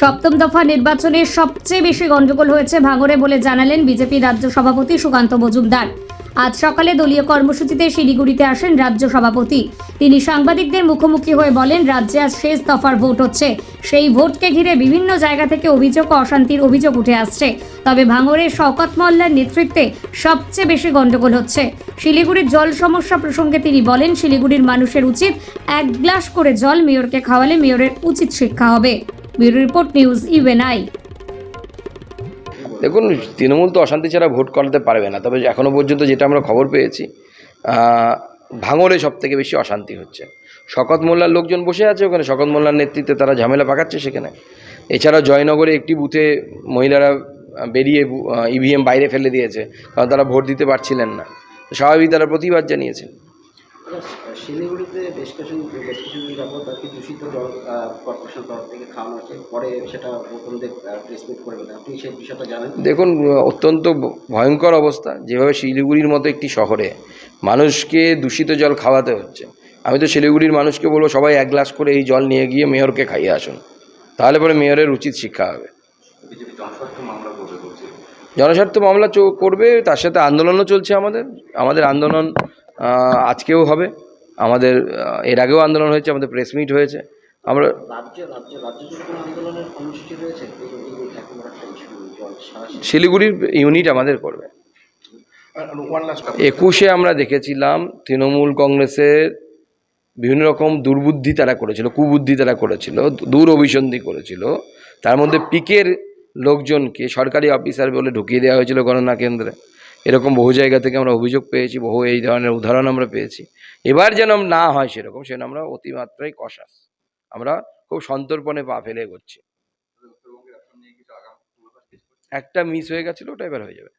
সপ্তম দফা নির্বাচনে সবচেয়ে বেশি গণ্ডগোল হয়েছে ভাঙড়ে বলে জানালেন বিজেপি রাজ্য সভাপতি সুকান্ত মজুমদার। আজ সকালে দলীয় কর্মসূচিতে শিলিগুড়িতে আসেন রাজ্য সভাপতি। তিনি সাংবাদিকদের মুখোমুখি হয়ে বলেন, রাজ্যে আজ শেষ দফার ভোট হচ্ছে। সেই ভোটকে ঘিরে বিভিন্ন জায়গা থেকে অভিযোগ অশান্তির অভিযোগ উঠে আসছে। তবে ভাঙড়ের শওকত মোল্লার নেতৃত্বে সবচেয়ে বেশি গণ্ডগোল হচ্ছে। শিলিগুড়ির জল সমস্যা প্রসঙ্গে তিনি বলেন, শিলিগুড়ির মানুষের উচিত এক গ্লাস করে জল মেয়রকে খাওয়ালে মেয়রের উচিত শিক্ষা হবে। Bureau report news UNI. দেখুন, তৃণমূল তো অশান্তি ছাড়া ভোট করাতে পারবে না, তবে এখনও পর্যন্ত যেটা আমরা খবর পেয়েছি ভাঙড়ে সব থেকে বেশি অশান্তি হচ্ছে। শকত মোল্লার লোকজন বসে আছে ওখানে, শকত মোল্লার নেতৃত্বে তারা ঝামেলা পাকাচ্ছে সেখানে। এছাড়াও জয়নগরে একটি বুথে মহিলারা বেরিয়ে ইভিএম বাইরে ফেলে দিয়েছে, কারণ তারা ভোট দিতে পারছিলেন না। স্বাভাবিক তারা প্রতিবাদ জানিয়েছেন শিলিগুড়িতে বেশ কিছু বেশ কিছুদিন যাবত আর কি দূষিত জল কর্পোরেশন তরফ থেকে খাওয়ানো হচ্ছে। পরে সেটা নতুনদের ট্রিটমেন্ট করে দেন আপনি সেই বিষয়টা জানেন? দেখুন অত্যন্ত ভয়ঙ্কর অবস্থা। যেভাবে শিলিগুড়ির মতো একটি শহরে মানুষকে দূষিত জল খাওয়াতে হচ্ছে। আমি তো শিলিগুড়ির মানুষকে বলব সবাই এক গ্লাস করে এই জল নিয়ে গিয়ে মেয়রকে খাইয়ে আসুন। তাহলে পরে মেয়রের উচিত শিক্ষা হবে। জনস্বার্থ মামলা চো- করবে তার সাথে আন্দোলনও চলছে আমাদের। আমাদের আন্দোলন আজকেও হবে। আমাদের এর আগেও আন্দোলন হয়েছে আমাদের প্রেস মিট হয়েছে। আমরা শিলিগুড়ির ইউনিট আমাদের করবে। একুশে আমরা দেখেছিলাম তৃণমূল কংগ্রেসের বিভিন্ন রকম দুর্বুদ্ধি তারা করেছিল কুবুদ্ধি তারা করেছিল দূর অভিসন্ধি করেছিল। তার মধ্যে পিকের লোকজনকে সরকারি অফিসার বলে ঢুকিয়ে দেওয়া হয়েছিল গণনা কেন্দ্রে। এরকম বহু জায়গা থেকে আমরা অভিযোগ পেয়েছি বহু এই ধরনের উদাহরণ আমরা পেয়েছি। এবার যেন না হয় সেরকম সেন আমরা অতিমাত্রায় কষাস আমরা খুব সন্তর্পণে পা ফেলে করছি একটা মিস হয়ে গেছিল ওটা এবার হয়ে যাবে।